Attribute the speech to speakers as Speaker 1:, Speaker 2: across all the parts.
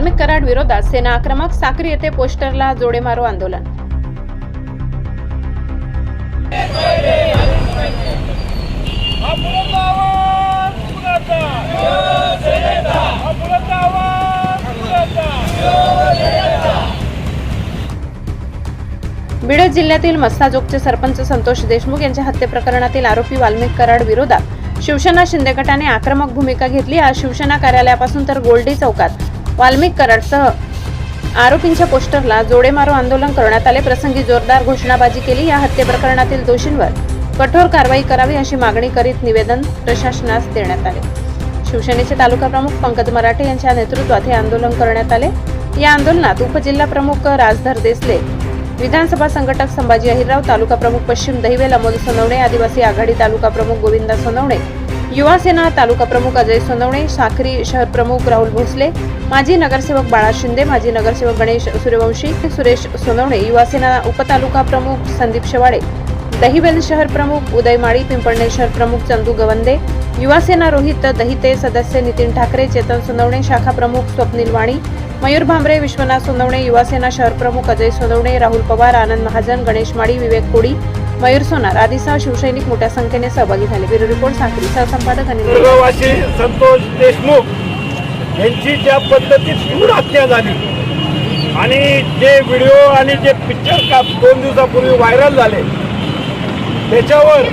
Speaker 1: वाल्मिक कराड विरोधात सेना आक्रमक साक्री येथे पोस्टरला जोडे मारो आंदोलन. बीड जिल्ह्यातील मस्ताजोगचे सरपंच संतोष देशमुख यांच्या हत्ये प्रकरणातील आरोपी वाल्मिक कराड विरोधात शिवसेना शिंदे गटाने आक्रमक भूमिका घेतली. आज शिवसेना कार्यालयापासून तर गोल्डी चौकात वाल्मिक कराडसह आरोपींच्या पोस्टरला जोडे मारो आंदोलन करण्यात आले. प्रसंगी जोरदार घोषणाबाजी केली. या हत्ये प्रकरणातील दोषींवर कठोर कारवाई करावी अशी मागणी करीत निवेदन प्रशासनास देण्यात आले. शिवसेनेचे तालुका प्रमुख पंकज मराठे यांच्या नेतृत्वात हे आंदोलन करण्यात आले. या आंदोलनात उपजिल्हा प्रमुख राजधर देसले विधानसभा संघटक संभाजी अहिरराव तालुका प्रमुख पश्चिम दहिवेल अमोल सोनवणे आदिवासी आघाडी तालुका प्रमुख गोविंदा सोनवणे युवा सेना तालुका प्रमुख अजय सोनवणे साखरी शहर प्रमुख राहुल भोसले माजी नगरसेवक बाळा शिंदे माजी नगरसेवक गणेश सूर्यवंशी सुरेश सोनवणे युवासेना उपतालुका प्रमुख संदीप शेवाडे दहिवेल शहर प्रमुख उदय माळी पिंपळणे शहर प्रमुख चंदू गवंदे युवासेना रोहित दहिते सदस्य नितीन ठाकरे चेतन सोनवणे शाखा प्रमुख स्वप्नील वाणी मयूर भांबरे विश्वनाथ सोनवणे युवासेना शहर प्रमुख अजय सोनवणे राहुल पवार आनंद महाजन गणेश माळी विवेक कोडी मयूर सोनार आदीसह शिवसैनिक मोठ्या संख्येने सहभागी झाले. ब्युरो रिपोर्ट साखरी सहसंपादक अनिल
Speaker 2: संतोष देशमुख यांची ज्या पद्धतीत क्रूर हत्या झाली आणि जे व्हिडिओ आणि जे पिक्चर का दोन दिवसापूर्वी व्हायरल झाले त्याच्यावर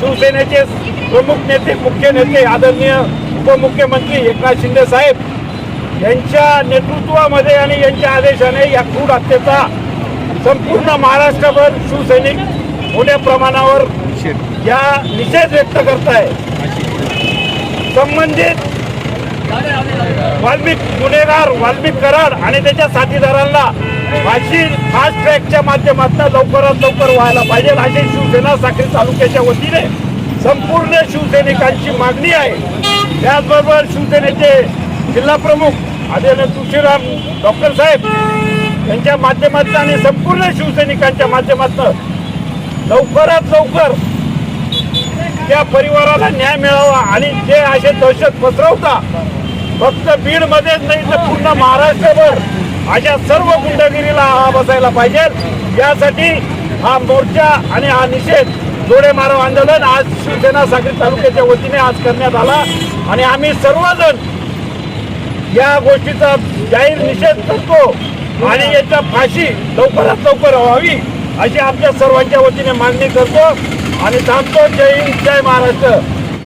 Speaker 2: शिवसेनेचे प्रमुख नेते मुख्य नेते आदरणीय उपमुख्यमंत्री एकनाथ शिंदे साहेब यांच्या नेतृत्वामध्ये आणि यांच्या आदेशाने या क्रूर हत्येचा संपूर्ण महाराष्ट्रभर शिवसैनिक मोठ्या प्रमाणावर या निषेध व्यक्त करत आहे संबंधित वाल्मिक गुन्हेगार वाल्मिक कराड आणि त्याच्या साथीदारांना फाशी फास्ट ट्रॅकच्या माध्यमातून लवकरात लवकर व्हायला पाहिजे. अशी शिवसेना साखरी तालुक्याच्या वतीने संपूर्ण शिवसैनिकांची मागणी आहे. त्याचबरोबर शिवसेनेचे जिल्हा प्रमुख आदरणीय तुळशीराम डॉक्टर साहेब यांच्या माध्यमातून आणि संपूर्ण शिवसैनिकांच्या माध्यमातून लवकरात लवकर त्या परिवाराला न्याय मिळावा आणि जे असे दहशत पसरवता फक्त बीडमध्येच नाही तर पूर्ण महाराष्ट्रभर अशा सर्व गुंडगिरीला हा बसायला पाहिजे. यासाठी हा मोर्चा आणि हा निषेध जोडे मारो आंदोलन आज शिवसेना सागरी तालुक्याच्या वतीने आज करण्यात आला. आणि आम्ही सर्वजण या गोष्टीचा जाहीर निषेध करतो आणि याच्या फाशी लवकरात लवकर व्हावी. अशी आमच्या सर्वांच्या वतीने मागणी करतो आणि थांबतो. जय हिंद जय महाराष्ट्र.